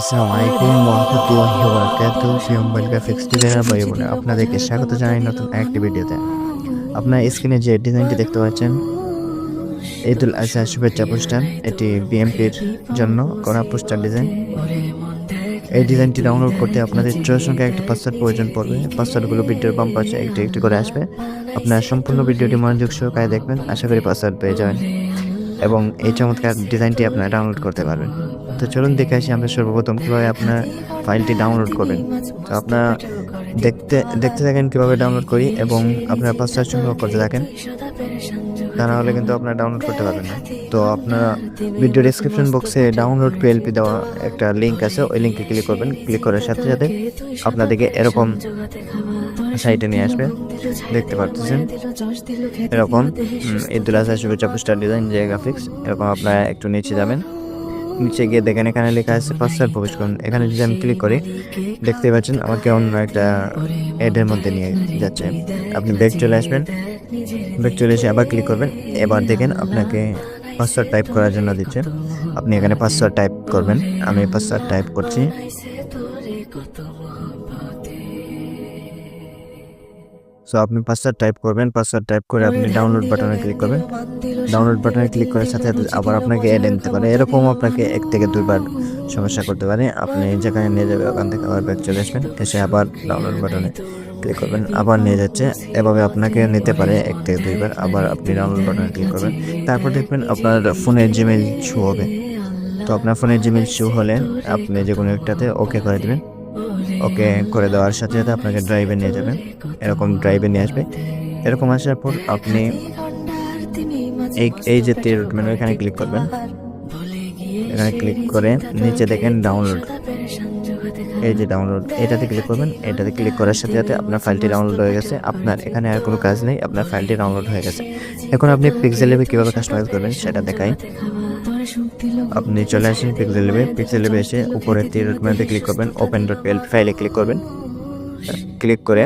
আসসালামাইকুম ওরহামতুল্লাহি ওয়াবারাকাতুহু প্রিয় mobile graphics designer ভাই বোনেরা আপনাদেরকে স্বাগত জানাই নতুন একটি ভিডিওতে। আপনার স্ক্রিনে যে ডিজাইনটি দেখতে পাচ্ছেন ঈদুল আজহা শুভেচ্ছা পোস্টার এটি বিএমপির জন্য করা পোস্টার ডিজাইন। এই ডিজাইনটি ডাউনলোড করতে আপনাদের চয়ের সঙ্গে একটা পাসওয়ার্ড প্রয়োজন পড়বে। পাসওয়ার্ডগুলো ভিডিওর বাম পাশে একটু একটু করে আসবে। আপনার সম্পূর্ণ ভিডিওটি মনোযোগ সহকারে দেখবেন আশা করি পাসওয়ার্ড পেয়ে যাবেন। এবং এই চমৎকার ডিজাইনটি আপনারা ডাউনলোড করতে পারবেন। তো চলুন দেখে আসি আমরা সর্বপ্রথম কীভাবে আপনার ফাইলটি ডাউনলোড করবেন। তো আপনারা দেখতে দেখতে থাকেন কীভাবে ডাউনলোড করি এবং আপনারা পাসওয়ার্ড সংগ্রহ করতে থাকেন। তা না হলে কিন্তু আপনারা ডাউনলোড করতে পারবেন না। তো আপনারা ভিডিও ডিসক্রিপশন বক্সে ডাউনলোড পিএলপি দেওয়া একটা লিঙ্ক আছে, ওই লিঙ্কে ক্লিক করবেন। ক্লিক করার সাথে সাথে আপনাদেরকে এরকম সাইটে নিয়ে আসবে। দেখতে পাচ্ছেন এরকম ঈদুল আজহা শুভেচ্ছা পোস্টার ডিজাইন যে গ্রাফিক্স এরকম আপনারা একটু নিচে যাবেন। নিচে গিয়ে দেখেন, এখানে লেখা আছে পাসওয়ার্ড প্রবেশ করুন এখানে যদি আমি ক্লিক করি দেখতে পাচ্ছেন আমাকে অন্য একটা এডের মধ্যে নিয়ে যাচ্ছে। আপনি ব্যাক চলে আসবেন। ব্যাক চলে এসে আবার ক্লিক করবেন। এবার দেখেন আপনাকে পাসওয়ার্ড টাইপ করার জন্য দিচ্ছে। আপনি এখানে পাসওয়ার্ড টাইপ করবেন। আমি পাসওয়ার্ড টাইপ করছি। সো আপনি পাসওয়ার্ড টাইপ করবেন পাসওয়ার্ড টাইপ করে আপনি ডাউনলোড বাটনে ক্লিক করবেন। ডাউনলোড বাটনে ক্লিক করার সাথে আবার আপনাকে অ্যাড নিতে পারে। এরকম আপনাকে এক থেকে দুইবার সমস্যা করতে পারে। আপনি যেখানে নিয়ে যাবে ওখান থেকে আবার ব্যাক চলে আসবেন। এসে আবার ডাউনলোড বাটনে ক্লিক করবেন। আবার নিয়ে যাচ্ছে। এভাবে আপনাকে নিতে পারে এক থেকে দুইবার। আবার আপনি ডাউনলোড বাটনে ক্লিক করবেন। তারপর দেখবেন আপনার ফোনের জিমেল শো হবে। তো আপনার ফোনের জিমেল শো হলে আপনি যে কোনো একটাতে ওকে করে দেবেন। ওকে করে দেওয়ার সাথে সাথে আপনাকে ড্রাইভে নিয়ে যাবেন এরকম ড্রাইভে নিয়ে আসবে। এরকম আসার পর আপনি এই এই যে তীর মেনু এখানে ক্লিক করবেন। এখানে ক্লিক করে নিচে দেখেন ডাউনলোড এই যে ডাউনলোড এটাতে ক্লিক করবেন। এটাতে ক্লিক করার সাথে সাথে আপনার ফাইলটি ডাউনলোড হয়ে গেছে। আপনার এখানে আর কোনো কাজ নেই। আপনার ফাইলটি ডাউনলোড হয়ে গেছে। এখন আপনি পিক্সেল কীভাবে কাস্টমাইজ করবেন সেটা দেখাই। আপনি চলে আসেন পিক্সেল লেভে পিক্সেল লেভে এসে উপরে তীর মেনুতে ক্লিক করবেন ওপেন ডট পিএল ফাইলে ক্লিক করবেন। ক্লিক করে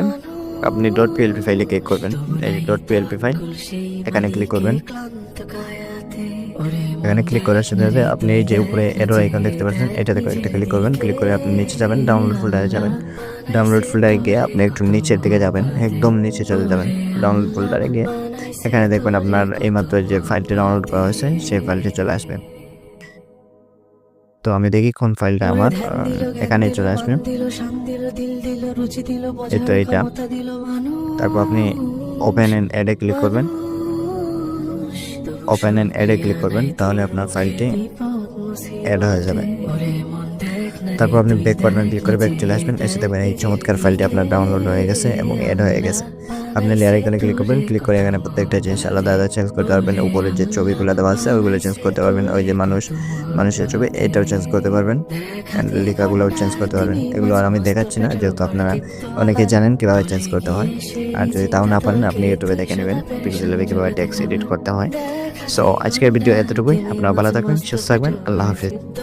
আপনি ডট পিএলপি ফাইলে ক্লিক করবেন। এই ডট পিএলপি ফাইল এখানে ক্লিক করবেন। এখানে ক্লিক করার সাথে সাথে আপনি এই যে উপরে এরো আইকন দেখতে পাচ্ছেন, এটাতে একটা ক্লিক করবেন। ক্লিক করে আপনি নিচে যাবেন ডাউনলোড ফোল্ডারে যাবেন। ডাউনলোড ফোল্ডারে গিয়ে আপনি একটু নিচের দিকে যাবেন, একদম নিচে চলে যাবেন। ডাউনলোড ফোল্ডারে গিয়ে এখানে দেখবেন আপনার এইমাত্র যে ফাইলটি ডাউনলোড করা হয়েছে, সেই ফাইলটি চলে আসবে। তো আমি দেখি কোন ফাইলটা আমার এখানে চলে আসবে। এই তো এইটা। তারপর আপনি ওপেন অ্যান্ড অ্যাডে ক্লিক করবেন। ওপেন অ্যান্ড অ্যাডে ক্লিক করবেন তাহলে আপনার ফাইলটি অ্যাড হয়ে যাবে। তারপর আপনি ব্যাক বাটনে ক্লিক করে ব্যাক চলে আসবেন এসে দেখবেন এই চমৎকার ফাইলটি আপনার ডাউনলোড হয়ে গেছে এবং অ্যাড হয়ে গেছে। আপনি লেয়ার আইকনে ক্লিক করবেন ক্লিক করে এখানে প্রত্যেকটা জিনিস আলাদা আলাদা চেঞ্জ করতে পারবেন। উপরে যে ছবিগুলো দেওয়া আছে, ওইগুলো চেঞ্জ করতে পারবেন। ওই যে মানুষ, মানুষের ছবি, এটাও চেঞ্জ করতে পারবেন। অ্যান্ড লেখাগুলোও চেঞ্জ করতে পারবেন। এগুলো আর আমি দেখাচ্ছি না, যেহেতু আপনারা অনেকে জানেন কীভাবে চেঞ্জ করতে হয়। আর যদি তাও না পারেন, আপনি ইউটিউবে দেখে নেবেন পিক্সেলে কীভাবে টেক্সট এডিট করতে হয়। সো আজকের ভিডিও এতটুকুই। আপনারা ভালো থাকবেন, সুস্থ থাকবেন। আল্লাহ হাফিজ।